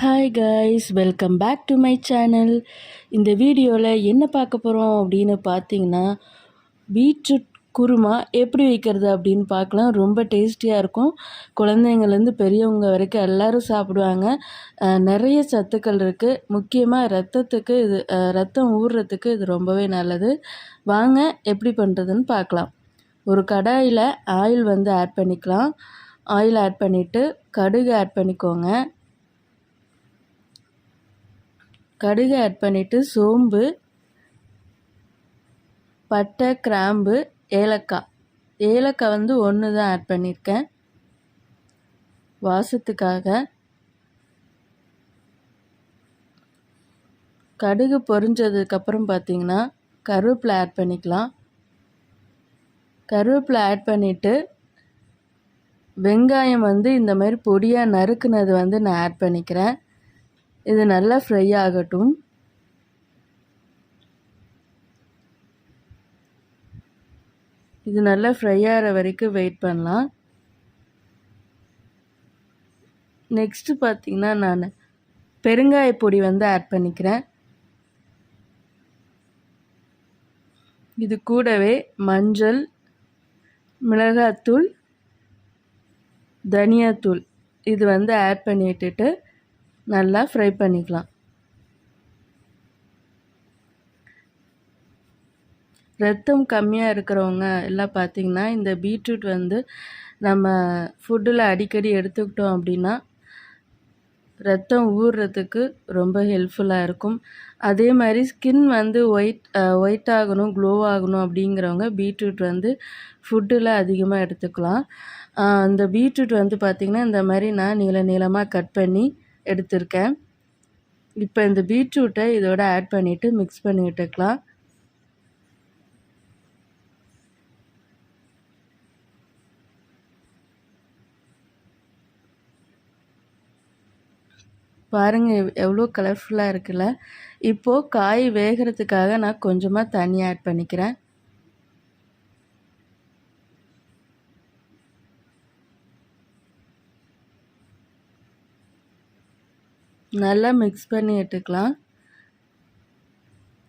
Hi guys welcome back to my channel இந்த வீடியோவில் என்ன பார்க்க போகிறோம் அப்படின்னு பார்த்தீங்கன்னா பீட்ரூட் குருமா எப்படி வைக்கிறது அப்படின்னு பார்க்கலாம். ரொம்ப டேஸ்டியாக இருக்கும். குழந்தைங்கள்லேருந்து பெரியவங்க வரைக்கும் எல்லோரும் சாப்பிடுவாங்க. நிறைய சத்துக்கள் இருக்குது முக்கியமாக ரத்தத்துக்கு இது ரத்தம் ஊறுறதுக்கு இது ரொம்பவே நல்லது. வாங்க எப்படி பண்ணுறதுன்னு பார்க்கலாம். ஒரு கடாயில் ஆயில் வந்து ஆட் பண்ணிக்கலாம். ஆயில் ஆட் பண்ணிவிட்டு கடுகு ஆட் பண்ணிக்கோங்க. கடுகு ஆட் பண்ணிவிட்டு சோம்பு பட்டை கிராம்பு ஏலக்காய். ஏலக்காய் வந்து ஒன்று தான் ஆட் பண்ணியிருக்கேன் வாசத்துக்காக. கடுகு பொரிஞ்சதுக்கப்புறம் பார்த்திங்கன்னா கருவேப்பிலை ஆட் பண்ணிக்கலாம். கருவேப்பிலை ஆட் பண்ணிவிட்டு வெங்காயம் வந்து இந்த மாதிரி பொடியாக நறுக்குனது வந்து நான் ஆட் பண்ணிக்கிறேன். இது நல்லா ஃப்ரை ஆகட்டும். இது நல்லா ஃப்ரை ஆகிற வரைக்கும் வெயிட் பண்ணலாம். நெக்ஸ்ட்டு பார்த்திங்கன்னா நான் பெருங்காய பொடி வந்து ஆட் பண்ணிக்கிறேன். இது கூடவே மஞ்சள் மிளகாத்தூள் தனியாத்தூள் இது வந்து ஆட் பண்ணிட்டுட்டு நல்லா ஃப்ரை பண்ணிக்கலாம். ரத்தம் கம்மியாக இருக்கிறவங்க எல்லாம் பார்த்திங்கன்னா இந்த பீட்ரூட் வந்து நம்ம ஃபுட்டில் அடிக்கடி எடுத்துக்கிட்டோம் அப்படின்னா ரத்தம் ஊறுறதுக்கு ரொம்ப ஹெல்ப்ஃபுல்லாக இருக்கும். அதே மாதிரி ஸ்கின் வந்து ஒயிட் ஒயிட் ஆகணும் க்ளோ ஆகணும் அப்படிங்கிறவங்க பீட்ரூட் வந்து ஃபுட்டில் அதிகமாக எடுத்துக்கலாம். அந்த பீட்ரூட் வந்து பார்த்திங்கன்னா இந்த மாதிரி நான் நீள நீளமாக கட் பண்ணி எடுத்திருக்கேன். இப்போ இந்த பீட்ரூட்டை இதோட ஆட் பண்ணிவிட்டு மிக்ஸ் பண்ணி விட்டுக்கலாம். பாருங்கள் எவ்வளோ கலர்ஃபுல்லாக இருக்குல்ல. இப்போது காய் வேகிறதுக்காக நான் கொஞ்சமாக தண்ணி ஆட் பண்ணிக்கிறேன். நல்லா மிக்ஸ் பண்ணி எடுத்துக்கலாம்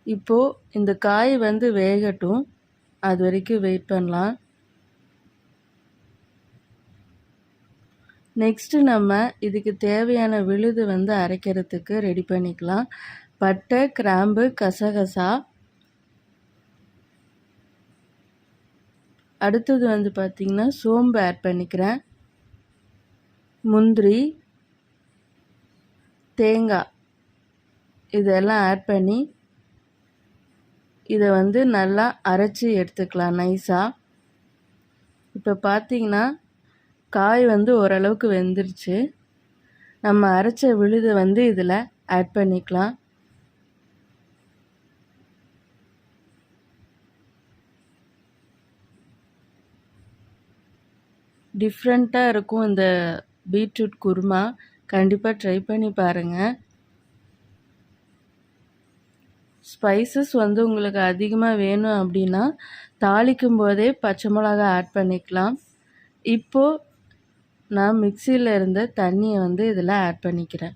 இப்போது இந்த காய் வந்து வேகட்டும். அது வரைக்கும் வெயிட் பண்ணலாம். நெக்ஸ்ட்டு நம்ம இதுக்கு தேவையான விழுது வந்து அரைக்கிறதுக்கு ரெடி பண்ணிக்கலாம். பட்டை கிராம்பு கசகசா. அடுத்தது வந்து பார்த்திங்கன்னா சோம்பு ஆட் பண்ணிக்கிறேன். முந்திரி. தேங்காய். இதெல்லாம் ஆட் பண்ணி இதை வந்து நல்லா அரைச்சி எடுத்துக்கலாம் நைஸாக இப்போ பார்த்திங்கன்னா காய் வந்து ஓரளவுக்கு வெந்துருச்சு. நம்ம அரைச்ச விழுதை வந்து இதில் ஆட் பண்ணிக்கலாம். டிஃப்ரெண்ட்டாக இருக்கும் இந்த பீட்ரூட் குருமா. கண்டிப்பாக ட்ரை பண்ணி பாருங்கள் ஸ்பைசஸ் வந்து உங்களுக்கு அதிகமாக வேணும் அப்படின்னா தாளிக்கும் போதே பச்சை மிளகா ஆட் பண்ணிக்கலாம். இப்போது நான் மிக்சியில் இருந்த தண்ணியை வந்து இதில் ஆட் பண்ணிக்கிறேன்.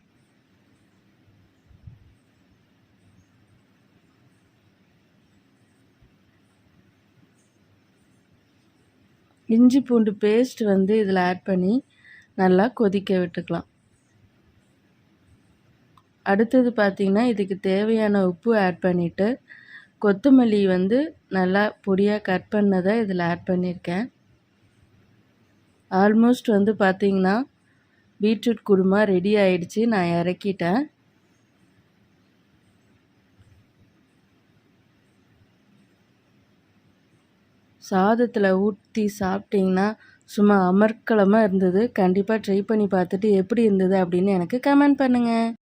இஞ்சி பூண்டு பேஸ்ட் வந்து இதில் ஆட் பண்ணி நல்லா கொதிக்க விட்டுக்கலாம். அடுத்தது பார்த்திங்கன்னா இதுக்கு தேவையான உப்பு ஆட் பண்ணிவிட்டு கொத்தமல்லி வந்து நல்லா பொடியாக கட் பண்ணதை இதில் ஆட் பண்ணியிருக்கேன் ஆல்மோஸ்ட் வந்து பார்த்திங்கன்னா பீட்ரூட் குருமா ரெடி ஆயிடுச்சு நான் இறக்கிட்டேன். சாதத்தில் ஊற்றி சாப்பிட்டிங்கன்னா சும்மா அமர்க்கலமாக இருந்தது. கண்டிப்பாக ட்ரை பண்ணி பார்த்துட்டு எப்படி இருந்தது அப்படின்னு எனக்கு கமெண்ட் பண்ணுங்கள்